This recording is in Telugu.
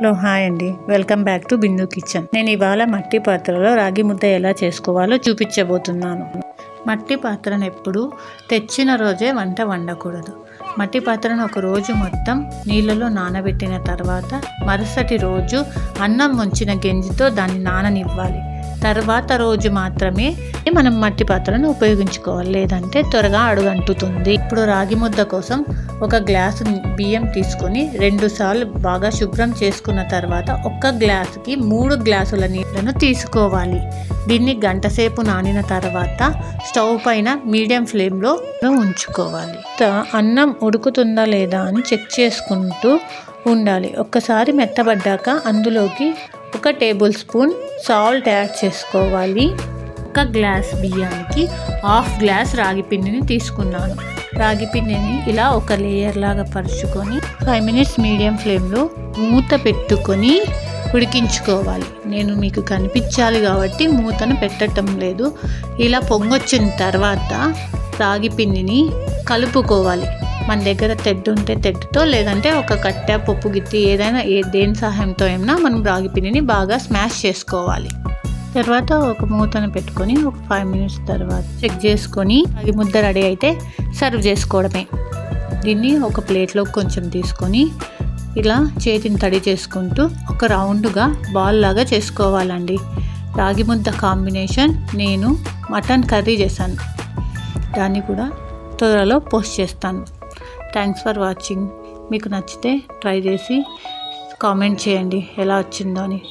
హలో హాయ్ అండి. Welcome back to Bindu kitchen. నేను ఇవాళ మట్టి పాత్రలో రాగి ముద్ద ఎలా చేసుకోవాలో చూపించబోతున్నాను. మట్టి పాత్రను ఎప్పుడు తెచ్చిన రోజే వంట వండకూడదు. మట్టి పాత్రను ఒక రోజు మొత్తం నీళ్ళలో నానబెట్టిన తర్వాత మరుసటి రోజు అన్నం ముంచిన గెంజితో దాన్ని నాననివ్వాలి. తర్వాత రోజు మాత్రమే మనం మట్టి పాత్రను ఉపయోగించుకోవాలి. లేదంటే త్వరగా అడుగంటుతుంది. ఇప్పుడు రాగి ముద్ద కోసం ఒక గ్లాసు బియ్యం తీసుకొని రెండు సార్లు బాగా శుభ్రం చేసుకున్న తర్వాత ఒక్క గ్లాసుకి మూడు గ్లాసుల నీళ్ళను తీసుకోవాలి. దీన్ని గంటసేపు నానిన తర్వాత స్టవ్ పైన మీడియం ఫ్లేమ్లో ఉంచుకోవాలి. అన్నం ఉడుకుతుందా లేదా అని చెక్ చేసుకుంటూ ఉండాలి. ఒక్కసారి మెత్తబడ్డాక అందులోకి ఒక టేబుల్ స్పూన్ సాల్ట్ యాడ్ చేసుకోవాలి. ఒక గ్లాస్ బియ్యానికి హాఫ్ గ్లాస్ రాగి పిండిని తీసుకున్నాను. రాగి పిండిని ఇలా ఒక లేయర్ లాగా పరుచుకొని ఫైవ్ మినిట్స్ మీడియం ఫ్లేమ్లో మూత పెట్టుకొని ఉడికించుకోవాలి. నేను మీకు కనిపించాలి కాబట్టి మూతను పెట్టడం లేదు. ఇలా పొంగొచ్చిన తర్వాత రాగి పిండిని కలుపుకోవాలి. మన దగ్గర తెడ్డు ఉంటే తెడ్డుతో లేదంటే ఒక కట్టె పప్పు గిత్తి ఏదైనా ఏ దేని సహాయంతో అయినా మనం రాగి పిండిని బాగా స్మాష్ చేసుకోవాలి. తర్వాత ఒక మూతను పెట్టుకొని ఒక ఫైవ్ మినిట్స్ తర్వాత చెక్ చేసుకొని అది ముద్ద రెడీ అయితే సర్వ్ చేసుకోవడమే. దీన్ని ఒక ప్లేట్లో కొంచెం తీసుకొని ఇలా చేతిని తడి చేసుకుంటూ ఒక రౌండ్గా బాల్ లాగా చేసుకోవాలండి. రాగి ముద్ద కాంబినేషన్ నేను మటన్ కర్రీ చేశాను. దాన్ని కూడా త్వరలో పోస్ట్ చేస్తాను. థ్యాంక్స్ ఫర్ వాచింగ్ మీకు నచ్చితే ట్రై చేసి కామెంట్ చేయండి. ఎలా వచ్చిందో అని.